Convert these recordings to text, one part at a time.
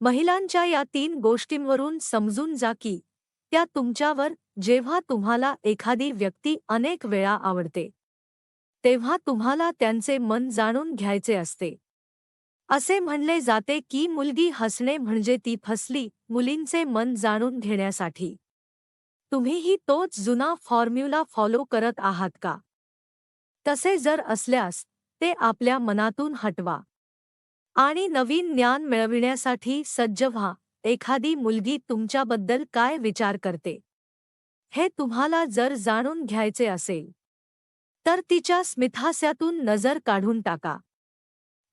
महिलांच्या या तीन गोष्टींवरून समजून जा की त्या तुमच्यावर जेव्हा तुम्हाला एखादी व्यक्ती अनेक वेळा आवडते तेव्हा तुम्हाला त्यांचे मन जाणून घ्यायचे असते. असे म्हणले जाते की मुलगी हसणे म्हणजे ती फसली मुलींचे मन जाणून घेण्यासाठी. तुम्हीही तोच जुना फॉर्म्युला फॉलो करत आहात का? तसे जर असल्यास ते आपल्या मनातून हटवा. आणि नवीन ज्ञान मिळविण्यासाठी सज्ज व्हा. एखादी मुलगी तुमच्याबद्दल काय विचार करते? हे तुम्हाला जर जाणून घ्यायचे असेल तर तिच्या स्मिथास्यातून नजर काढून टाका.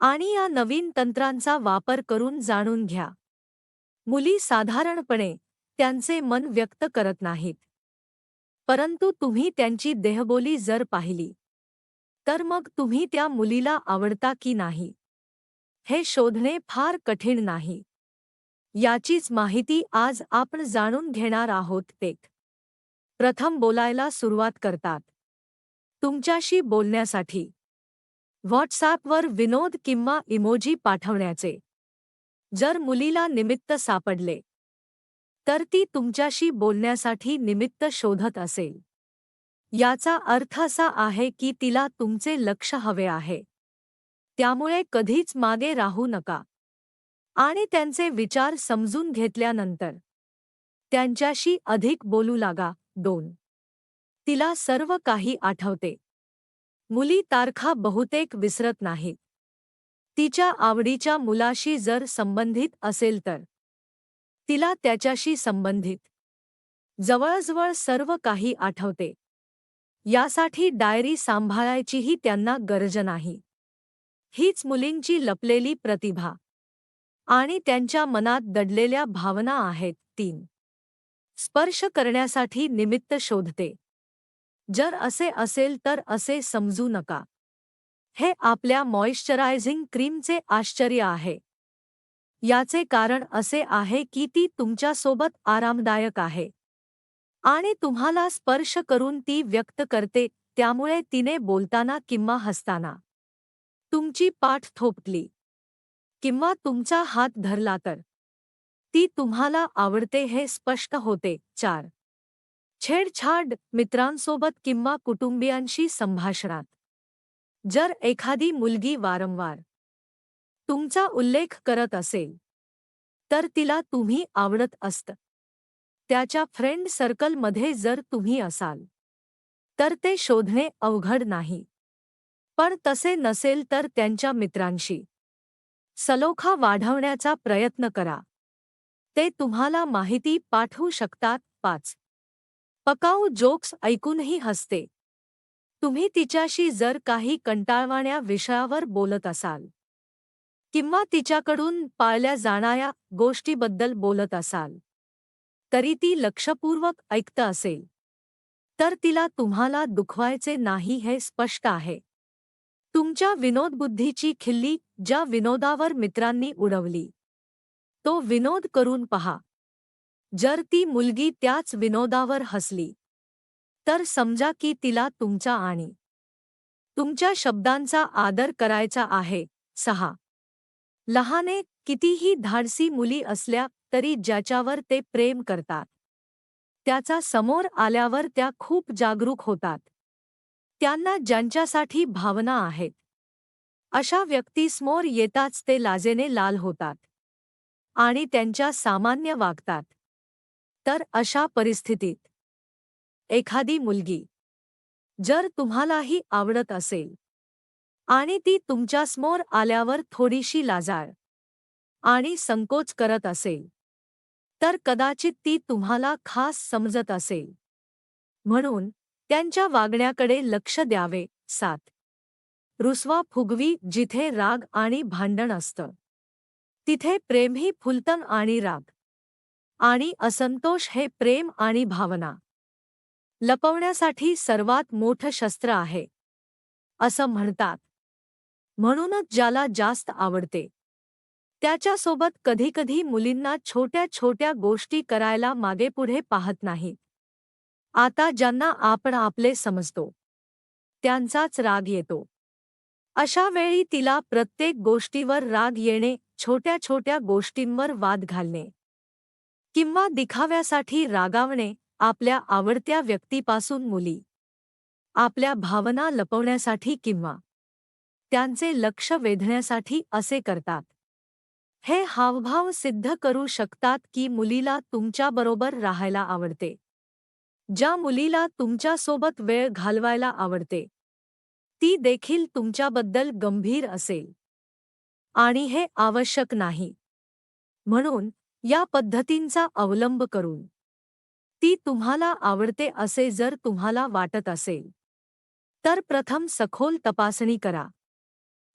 आणि या नवीन तंत्रांचा वापर करून जाणून घ्या. मुली साधारणपणे त्यांचे मन व्यक्त करत नाहीत. परंतु तुम्ही त्यांची देहबोली जर पाहिली तर मग तुम्ही त्या मुलीला आवडता की नाही? हे शोधणे फार कठीण नाही. याचीच माहिती आज आपण जाणून घेणार आहोत ते. प्रथम बोलायला सुरुवात करतात. तुमच्याशी बोलण्यासाठी. व्हॉट्सॲपवर विनोद किंवा इमोजी पाठवण्याचे. जर मुलीला निमित्त सापडले. तर ती तुमच्याशी बोलण्यासाठी निमित्त शोधत असेल. याचा अर्थ असा आहे की तिला तुमचे लक्ष हवे आहे. त्यामुळे कधीच मागे राहू नका. आणि त्यांचे विचार समजून घेतल्यानंतर त्यांच्याशी अधिक बोलू लागा दोन. तिला सर्व काही आठवते. मुली तारखा बहुतेक विसरत नाहीत. तिच्या आवडीच्या मुलाशी जर संबंधित असेल तर. तिला त्याच्याशी संबंधित. जवळजवळ सर्व काही आठवते. यासाठी डायरी सांभाळायचीही त्यांना गरज नाही. हीच मुलींची लपलेली प्रतिभा. आणि त्यांच्या मनात दडलेल्या भावना आहेत तीन. स्पर्श करण्यासाठी निमित्त शोधते. जर असे असेल तर असे समजू नका. हे आपल्या मॉइश्चरायझिंग क्रीमचे आश्चर्य आहे. याचे कारण असे आहे की ती तुमच्यासोबत आरामदायक आहे. आणि तुम्हाला स्पर्श करून ती व्यक्त करते त्यामुळे तिने बोलताना किंवा हसताना. तुमची पाठ थोपटली किंवा तुमचा हात धरला तर. ती तुम्हाला आवडते हे स्पष्ट होते. चार. छेडछाड मित्रांसोबत किंवा कुटुंबियांशी संभाषणात. जर एखादी मुलगी वारंवार. तुमचा उल्लेख करत असेल. तर तिला तुम्ही आवडत असत. त्याच्या फ्रेंड सर्कलमध्ये जर तुम्ही असाल. तर ते शोधणे अवघड नाही. पण तसे नसेल तर त्यांच्या मित्रांशी. सलोखा वाढवण्याचा प्रयत्न करा. ते तुम्हाला माहिती पाठवू शकतात पाच. पकाऊ जोक्स ऐकूनही हसते. तुम्ही तिच्याशी जर काही कंटाळवाण्या विषयावर बोलत असाल. किंवा तिच्याकडून पाळल्या जाणाऱ्या गोष्टीबद्दल बोलत असाल. तरी ती लक्षपूर्वक ऐकत असेल. तर तिला तुम्हाला दुखवायचे नाही हे स्पष्ट आहे. तुमच्या विनोदबुद्धीची खिल्ली ज्या विनोदावर मित्रांनी उडवली. तो विनोद करून पहा. जर ती मुलगी त्याच विनोदावर हसली तर समजा की तिला तुमचा आणि तुमच्या शब्दांचा आदर करायचा आहे सहा. लहाने कितीही धाडसी मुली असल्या तरी ज्याच्यावर ते प्रेम करतात त्याचा समोर आल्यावर त्या खूप जागरूक होतात. त्यांना ज्यांच्यासाठी भावना आहेत अशा व्यक्तीसमोर येताच ते लाजेने लाल होतात. आणि त्यांच्या सामान्य वागतात. तर अशा परिस्थितीत एखादी मुलगी जर तुम्हालाही आवडत असेल आणि ती तुमच्यासमोर आल्यावर थोडीशी लाजाळ आणि संकोच करत असेल तर कदाचित ती तुम्हाला खास समजत असेल. म्हणून त्यांच्या वागण्याकडे लक्ष द्यावे सात. रुसवा फुगवी जिथे राग आणि भांडण असतं. तिथे प्रेमही फुलतन आणि राग. आणि असंतोष हे प्रेम आणि भावना. लपवण्यासाठी सर्वात मोठं शस्त्र आहे. असं म्हणतात. म्हणूनच ज्याला जास्त आवडते. त्याच्यासोबत कधीकधी मुलींना छोट्या छोट्या गोष्टी करायला मागेपुढे पाहत नाही. आता ज्यांना आपण आपले समजतो. त्यांचाच राग येतो. अशा वेळी तिला प्रत्येक गोष्टीवर राग येणे छोट्या छोट्या गोष्टींवर वाद घालणे किंवा दिखाव्यासाठी रागावणे आपल्या आवडत्या व्यक्तीपासून मुली. आपल्या भावना लपवण्यासाठी किंवा त्यांचे लक्ष वेधण्यासाठी असे करतात. हे हावभाव सिद्ध करू शकतात की मुलीला तुमच्याबरोबर राहायला आवडते. ज्या मुलीला तुमच्यासोबत वेळ घालवायला आवडते. ती देखील तुमच्याबद्दल गंभीर असेल. आणि हे आवश्यक नाही. म्हणून या पद्धतींचा अवलंब करून. ती तुम्हाला आवडते असे जर तुम्हाला वाटत असेल. तर प्रथम सखोल तपासणी करा.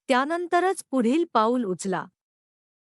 त्यानंतरच पुढील पाऊल उचला.